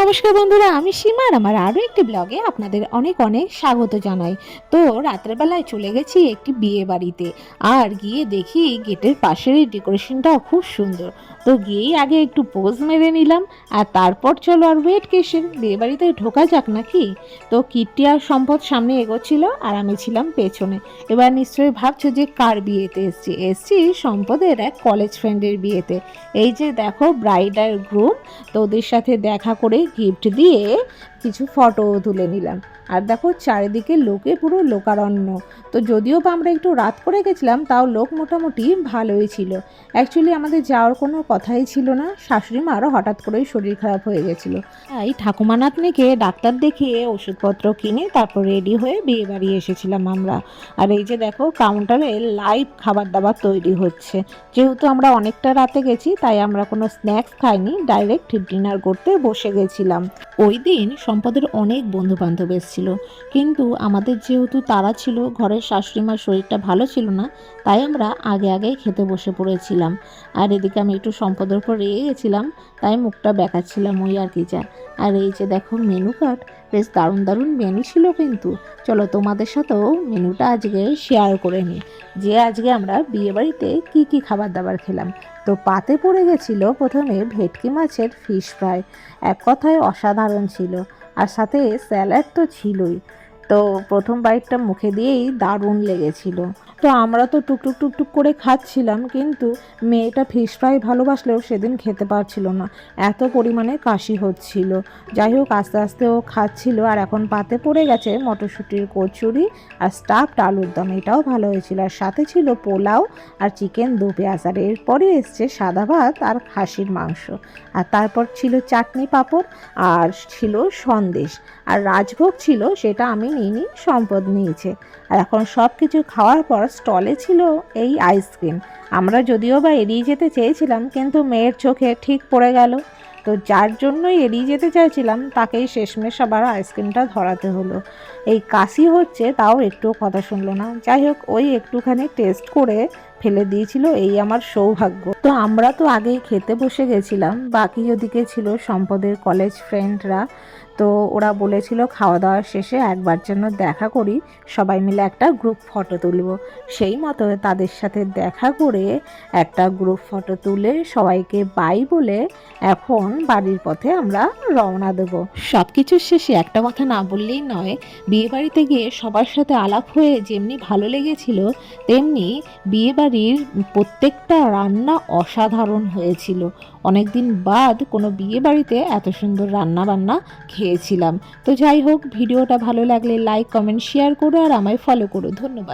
নমস্কার বন্ধুরা, আমি সীমা আর আমার আরও একটি ব্লগে আপনাদের অনেক অনেক স্বাগত জানাই। তো রাত্রেবেলায় চলে গেছি একটি বিয়ে বাড়িতে আর গিয়ে দেখি গেটের পাশের ডেকোরেশনটাও খুব সুন্দর। তো গিয়েই আগে একটু পোজ মেরে নিলাম আর তারপর চলো আর ওয়েট কেসের, বিয়ে বাড়িতে ঢোকা যাক নাকি? তো কীর্তি আর সম্পদ সামনে এগোচ্ছিল আর আমি ছিলাম পেছনে। এবার নিশ্চয়ই ভাবছ যে কার বিয়েতে এসছি? এসছি সম্পদের এক কলেজ ফ্রেন্ডের বিয়েতে। এই যে দেখো ব্রাইড আর গ্রুম তো ওদের সাথে দেখা করে গিফট দিয়ে কিছু ফটো তুলে নিলাম। আর দেখো, চারিদিকে লোকে পুরো লোকারণ্য। তো যদিও বা আমরা একটু রাত করে গেছিলাম, তাও লোক মোটামুটি ভালোই ছিল। অ্যাকচুয়ালি আমাদের যাওয়ার কোনো কথাই ছিল না। শাশুড়ি মারও হঠাৎ করেই শরীর খারাপ হয়ে গেছিল। তাই ঠাকুমা নাতনিকে ডাক্তার দেখিয়ে ওষুধপত্র কিনে তারপর রেডি হয়ে বিয়ে বাড়ি এসেছিলাম আমরা। আর এই যে দেখো কাউন্টারে লাইভ খাবার দাবার তৈরি হচ্ছে। যেহেতু আমরা অনেকটা রাতে গেছি, তাই আমরা কোনো স্ন্যাক্স খাইনি। ডাইরেক্ট ডিনার করতে বসে গেছিলাম ওই দিন সম্পদের অনেক বন্ধু বান্ধব এসেছিল। কিন্তু আমাদের যেহেতু তারা ছিল, ঘরের শাশুড়িমার শরীরটা ভালো ছিল না, তাই আমরা আগে আগে খেতে বসে পড়েছিলাম। আর এদিকে আমি একটু সম্পদের উপর রেগে গেছিলাম, তাই মুখটা বেঁকাচ্ছিলাম ওই আর কি যা আর এই যে দেখো মেনু কার্ড, বেশ দারুণ দারুণ মেনু ছিল কিন্তু। চলো তোমাদের সাথেও মেনুটা আজকে শেয়ার করে নিই। যে আজকে আমরা বিয়েবাড়িতে কি কি খাবার দাবার খেলাম। তো পাতে পড়ে গেছিল প্রথমে ভেটকি মাছের ফিশ ফ্রাই এক কথায় অসাধারণ ছিল। আর সাথে স্যালাড তো ছিলই। তো প্রথম বাইটটা মুখে দিয়েই দারুণ লেগেছিল। তো আমরা তো টুকটুক টুকটুক করে খাচ্ছিলাম, কিন্তু মেয়েটা ফিশ ফ্রাই ভালোবাসলেও সেদিন খেতে পারছিল না। এত পরিমাণে কাশি হচ্ছিল। যাই হোক, আস্তে আস্তে ও খাচ্ছিল, আর এখন পাতে পড়ে গেছে মটরশুঁটির কচুরি আর স্টাফড আলুর দম। এটাও ভালো হয়েছিল। আর সাথে ছিল পোলাও আর চিকেন দু পেঁয়াজ। আর এরপরে এসছে সাদা ভাত আর খাসির মাংস। আর তারপর ছিল চাটনি পাঁপড় আর ছিল সন্দেশ। আর রাজভোগ ছিল, সেটা আমি নিইনি সম্পদ নিয়েছে। আর এখন সব কিছু খাওয়ার পর স্টলে ছিল এই আইসক্রিম। আমরা যদিও বা এড়িয়ে যেতে চেয়েছিলাম, কিন্তু মেয়ের চোখে ঠিক পড়ে গেল। তো যার জন্যই এড়িয়ে যেতে চাইছিলাম, তাকেই শেষমেশ আবার আইসক্রিমটা ধরাতে হলো। এই কাশি হচ্ছে, তাও একটু কথা শুনলো না। যাই হোক, ওই একটুখানি টেস্ট করে ফেলে দিয়েছিল, এই আমার সৌভাগ্য। তো আমরা তো আগেই খেতে বসে গেছিলাম। বাকি ওদিকে ছিল সম্পদের কলেজ ফ্রেন্ডরা তো ওরা বলেছিল, খাওয়া দাওয়া শেষে একবার যেন দেখা করি। সবাই মিলে একটা গ্রুপ ফটো তুলব। সেই মতো তাদের সাথে দেখা করে একটা গ্রুপ ফটো তুলে সবাইকে বাই বলে এখন বাড়ির পথে আমরা রওনা দেবো। সব কিছুর শেষে একটা কথা না বললেই নয় বিয়ে বাড়িতে গিয়ে সবার সাথে আলাপ হয়ে যেমনি ভালো লেগেছিল, তেমনি বিয়ে বাড়ির প্রত্যেকটা রান্না অসাধারণ হয়েছিল। অনেকদিন বাদ কোনো বিয়ে বাড়িতে এত সুন্দর রান্না বান্না খেয়েছিলাম। তো যাই হোক, ভিডিওটা ভালো লাগলে লাইক কমেন্ট শেয়ার করো আর আমায় ফলো করো। ধন্যবাদ।